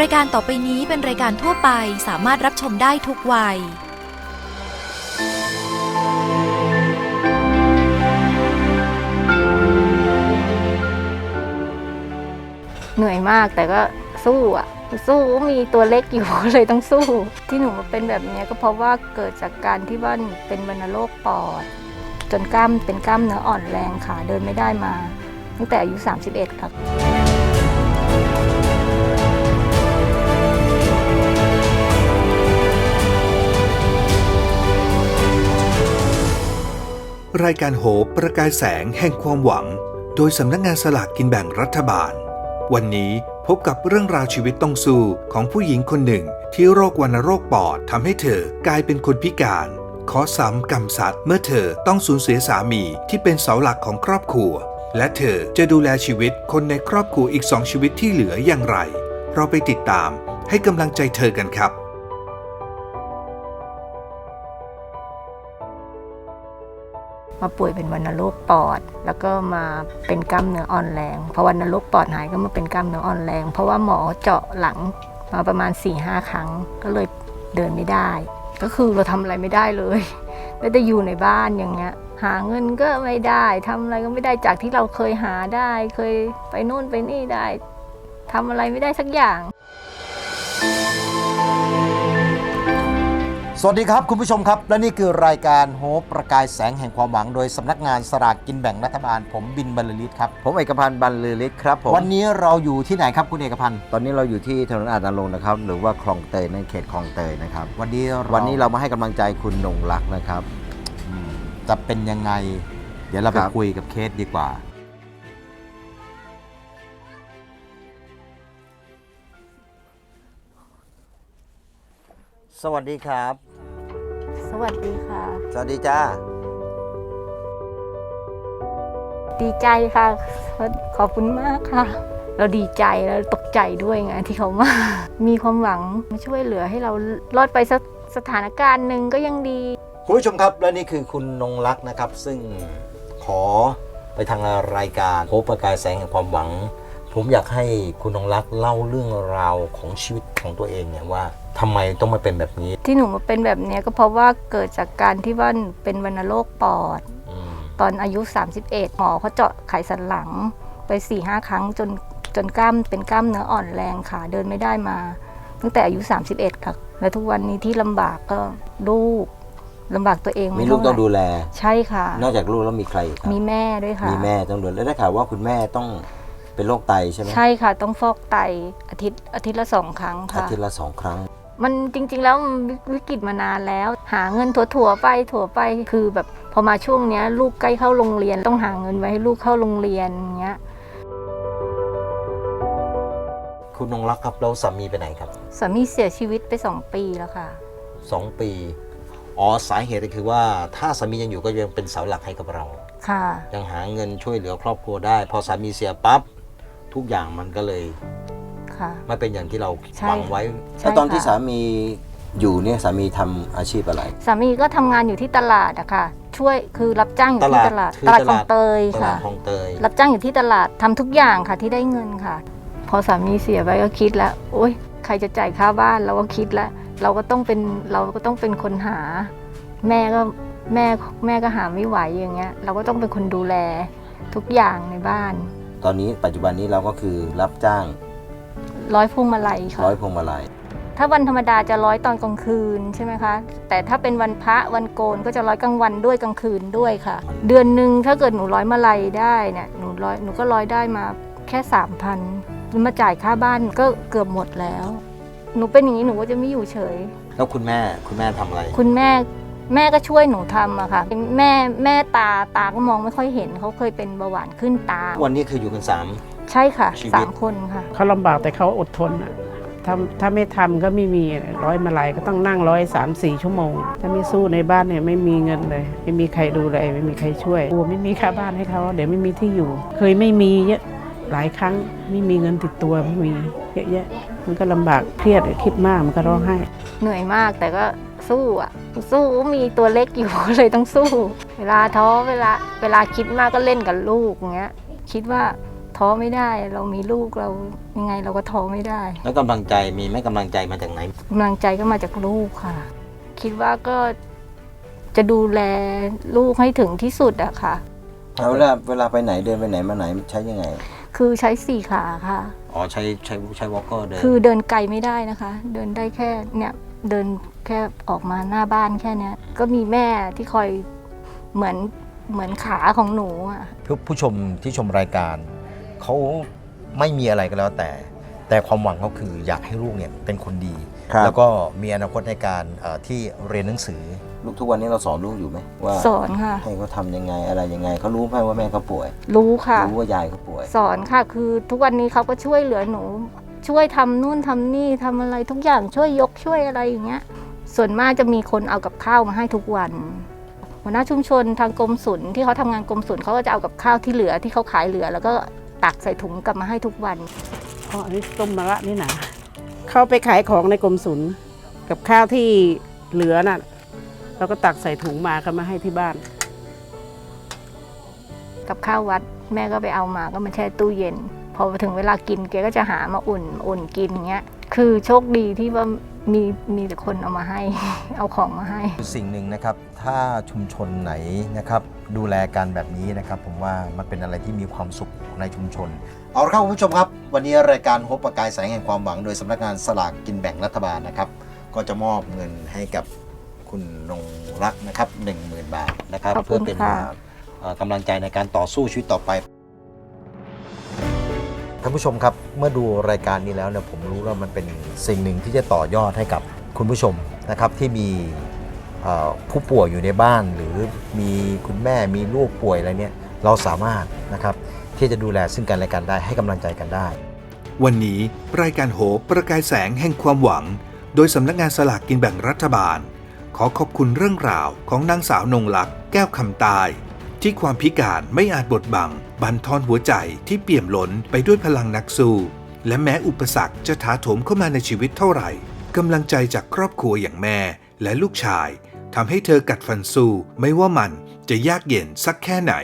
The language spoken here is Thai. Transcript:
รายการต่อไปนี้เป็นรายการทั่วไปสามารถรับชมได้ทุกวัย เหนื่อยมากแต่ก็สู้อะ สู้มีตัวเล็กอยู่ เลยต้องสู้ ที่หนูมาเป็นแบบเนี้ยก็เพราะว่าเกิดจากการที่ว่าหนูเป็นวัณโรคปอด จนกล้ามเป็นกล้ามเนื้ออ่อนแรงขาเดินไม่ได้มา ตั้งแต่อายุ 31 ครับ รายการโหบประกายแสงแห่งความหวัง โดยสำนักงานสลากกินแบ่งรัฐบาล วันนี้พบกับเรื่องราวชีวิตต้องสู้ของผู้หญิงคนหนึ่งที่โรควัณโรคปอดทำให้เธอกลายเป็นคนพิการ ขอซ้ำกรรมสัตว์เมื่อเธอต้องสูญเสียสามีที่เป็นเสาหลักของครอบครัว และเธอจะดูแลชีวิตคนในครอบครัวอีกสองชีวิตที่เหลืออย่างไร เราไปติดตามให้กำลังใจเธอกันครับ มาป่วยเป็นวัณโรคปอด แล้วก็มาเป็นกล้ามเนื้ออ่อนแรงพอวัณโรคปอดหายก็มาเป็นกล้ามเนื้ออ่อนแรง เพราะว่าหมอเจาะหลังมาประมาณ4ี่ห้าครั้งก็เลยเดินไม่ได้ ก็คือเราทำอะไรไม่ได้เลยได้แต่อยู่ในบ้านอย่างเงี้ย หาเงินก็ไม่ได้ทำอะไรก็ไม่ได้จากที่เราเคยหาได้ เคยไปนู่นไปนี่ได้ทำอะไรไม่ได้สักอย่าง สวัสดีครับ คุณผู้ชมครับ และนี่คือรายการโฮปประกายแสงแห่งความหวังโดยสำนักงานสลากกินแบ่งรัฐบาล ผมบินบรรลือฤทธิ์ครับผมเอกพันธ์บรรลือฤทธิ์ครับผมวันนี้เราอยู่ที่ไหนครับคุณเอกพันธ์ ตอนนี้เราอยู่ที่ถนนอาจนรงค์นะครับ หรือว่าคลองเตยในเขตคลองเตยนะครับ วันนี้วันนี้เรามาให้กำลังใจคุณนงรักนะครับอืมจะเป็นยังไง เดี๋ยวเราไปครับ คุยกับเคสดีกว่า สวัสดีครับ สวัสดีค่ะ สวัสดีจ้า ดีใจค่ะ ขอบคุณมากค่ะ เราดีใจแล้วตกใจด้วยไงที่เขามา มีความหวังมาช่วยเหลือให้เรารอดไปสักสถานการณ์หนึ่งก็ยังดี คุณผู้ชมครับและนี่คือคุณนงรักนะครับ ซึ่งขอไปทางรายการโฮปประกายแสงแห่งความหวัง ผมอยากให้คุณนงรักเล่าเรื่องราวของชีวิตของตัวเองเนี่ยว่า ทำไมต้องมาเป็นแบบนี้ที่หนูมาเป็นแบบเนี้ยก็เพราะว่าเกิดจากการที่ว่าหนูเป็นวัณโรคปอด อืมตอนอายุ 31 หมอเขาเจาะไขสันหลังไป4ี่ห้าครั้งจนจนกล้ามเป็นกล้ามเนื้ออ่อนแรงขาเดินไม่ได้มา ตั้งแต่อายุ 31ค่ะและทุกวันนี้ที่ลำบากก็ลูกลำบากตัวเองมีไม่ลูกเท่าไหต้องดูร่แล ใช่ค่ะ นอกจากลูกแล้วมีใครอีกครับมีแม่ด้วยค่ะ มีแม่ต้องดูแลแล้วได้ข่าวว่าคุณแม่ต้องเป็นโรคไตใช่ไหมใช่ค่ะ ต้องฟอกไตอาทิตย์อาทิตย์ละสองครั้งอาค่ะ ทิตย์ละสองครั้ง มันจริง ๆ แล้วมันวิกฤตมานานแล้ว หาเงินถั่วๆไปถั่วไปคือแบบพอมาช่วงเนี้ยลูกใกล้เข้าโรงเรียนต้องหาเงินไว้ให้ลูกเข้าโรงเรียนอย่างเงี้ยคุณนงรักครับแล้วสามีไปไหนครับสามีเสียชีวิตไปสองปีแล้วค่ะสองปีอ๋อสาเหตุก็คือว่าถ้าสามียังอยู่ก็ยังเป็นเสาหลักให้กับเรา ค่ะ ยังหาเงินช่วยเหลือครอบครัวได้ พอสามีเสียปั๊บทุกอย่างมันก็เลย ค่ะ ไม่เป็นอย่างที่เราใช่ หวังไว้ ใช่แล้วตอนที่ค่ะ สามีอยู่เนี่ยสามีทำอาชีพอะไร สามีก็ทำงานอยู่ที่ตลาดอะค่ะ ช่วยคือรับจ้างอยู่ตที่ลาดตลาดคือตลาดตคลลาอดงเตยตลาค่ะ ดคลองเตย รับจ้างอยู่ที่ตลาดทำทุกอย่างค่ะที่ได้เงินค่ะ พอสามีเสียไปก็คิดแล้วโอ๊ยใครจะจ่ายค่าบ้านเราก็คิดแล้ว เราก็ต้องเป็นเราก็ต้องเป็นคนหา แม่ก็แม่แม่ก็หาไม่ไหวอย่างเงี้ย เราก็ต้องเป็นคนดูแลทุกอย่างในบ้าน ตอนนี้ปัจจุบันนี้เราก็คือรับจ้าง ร้อยพวงมาลัยค่ะร้อยพวงมาลัย ถ้าวันธรรมดาจะร้อยตอนกลางคืนใช่ไหมคะ แต่ถ้าเป็นวันพระวันโกนก็จะร้อยกลางวันด้วยกลางคืนด้วยค่ะ เดือนหนึ่งถ้าเกิดหนูร้อยมาลัยได้เนี่ยหนูร้อยหนูก็ร้อยได้มาแค่สามพันมาจ่ายค่าบ้านก็เกือบหมดแล้ว หนูเป็นอย่างนี้หนูก็จะไม่อยู่เฉย แล้วคุณแม่คุณแม่ทำอะไร คุณแม่แม่ก็ช่วยหนูทำอะค่ะแม่แม่ตาตาก็มองไม่ค่อยเห็นเขาเคยเป็นเบาหวานขึ้นตา วันนี้คืออยู่กันสาม ใช่ค่ะชีวิต สามคนค่ะ เขาลำบากแต่เขาอดทนอะถ้าถ้าไม่ทำก็ไม่มีร้อยมาลัยก็ต้องนั่งร้อยสามสี่ชั่วโมง ถ้าไม่สู้ในบ้านเนี่ยไม่มีเงินเลย ไม่มีใครดูแลไม่มีใครช่วยกลัวไม่มีค่าบ้านให้เขาเดี๋ยวไม่มีที่อยู่ เคยไม่มีเยอะหลายครั้งไม่มีเงินติดตัวไม่มีเยอะแยะมันก็ลำบากเครียดคิดมากมันก็ร้องไห้ เหนื่อยมากแต่ก็สู้อะ สู้มีตัวเล็กอยู่ เลยต้องสู้ เวลาท้อเวลาเวลาคิดมากก็เล่นกับลูกอย่างเงี้ย คิดว่า ท้อไม่ได้ เรามีลูกเรายังไงเราก็ท้อไม่ได้แล้วกำลังใจมีไหมกำลังใจมาจากไหน กำลังใจก็มาจากลูกค่ะ คิดว่าก็จะดูแลลูกให้ถึงที่สุดอะค่ะ เอาเวลาเวลาไปไหนเดินไปไหนมาไหนใช้ยังไง คือใช้สี่ขาค่ะ อ๋อใช้ใช้ใช้วอลเกอร์เดินคือเดินไกลไม่ได้นะคะ เดินได้แค่เนี่ยเดินแค่ออกมาหน้าบ้านแค่เนี้ยก็มีแม่ที่คอยเหมือนเหมือนขาของหนูอะ ผู้ผู้ชมที่ชมรายการ เขาไม่มีอะไรก็แล้วแต่ แต่ความหวังเขาคืออยากให้ลูกเนี่ยเป็นคนดี ครับ แล้วก็มีอนาคตในการเอ่อที่เรียนหนังสือ ลูกทุกวันนี้เราสอนลูกอยู่ไหมว่าสอนค่ะ ให้เขาทำยังไงอะไรยังไงเขารู้ไหมว่าแม่เขาป่วย รู้ค่ะ รู้ว่ายายเขาป่วย สอนค่ะ คือทุกวันนี้เขาก็ช่วยเหลือหนู ช่วยทำนู่นทำนี่ทำอะไรทุกอย่างช่วยยกช่วยอะไรอย่างเงี้ย ส่วนมากจะมีคนเอากับข้าวมาให้ทุกวัน หัวหน้าชุมชนทางกรมศุลที่เขาทำงานกรมศุลเขาก็จะเอากับข้าวที่เหลือที่เขาขายเหลือ แล้วก็ ตักใส่ถุงกลับมาให้ทุกวันอ๋ออันนี้ต้มมะระนี่นะเข้าไปขายของในกรมศุลกับข้าวที่เหลือน่ะเราก็ตักใส่ถุงมาก็มาให้ที่บ้าน กับข้าววัดแม่ก็ไปเอามาก็มาแช่ตู้เย็น พอถึงเวลากินแกก็จะหามาอุ่นอุ่นกินอย่างเงี้ย คือโชคดีที่ว่ามีมีแต่คนเอามาให้ เอาของมาให้ สิ่งหนึ่งนะครับ ถ้าชุมชนไหนนะครับ ดูแลกันแบบนี้นะครับ ผมว่ามันเป็นอะไรที่มีความสุข ในชุมชน เอาละครับคุณผู้ชมครับ วันนี้รายการพบประกายแสงแห่งความหวัง โดยสำนักงานสลากกินแบ่งรัฐบาลนะครับ ก็จะมอบเงินให้กับคุณนงรักนะครับ10,000 บาทนะครับ ขอบคุณเพื่อเป็นค่ะ เอ่อกำลังใจในการต่อสู้ชีวิตต่อไปท่านผู้ชมครับเมื่อดูรายการนี้แล้วเนี่ยผมรู้ว่ามันเป็นสิ่งหนึ่งที่จะต่อยอดให้กับคุณผู้ชมนะครับที่มีเอ่อผู้ป่วยอยู่ในบ้าน หรือมีคุณแม่มีลูกป่วยอะไรเนี่ยเราสามารถนะครับ ที่จะดูแลซึ่งกันและกันได้ให้กำลังใจกันได้ วันนี้รายการโหประกายแสงแห่งความหวัง โดยสำนักงานสลากกินแบ่งรัฐบาล ขอขอบคุณเรื่องราวของนางสาวนงลักษ์แก้วคำตาย ที่ความพิการไม่อาจบดบัง บันทอนหัวใจที่เปี่ยมล้นไปด้วยพลังนักสู้ และแม้อุปสรรคจะถาโถมเข้ามาในชีวิตเท่าไหร่กำลังใจจากครอบครัวอย่างแม่และลูกชายทำให้เธอกัดฟันสู้ไม่ว่ามันจะยากเย็นสักแค่ไหน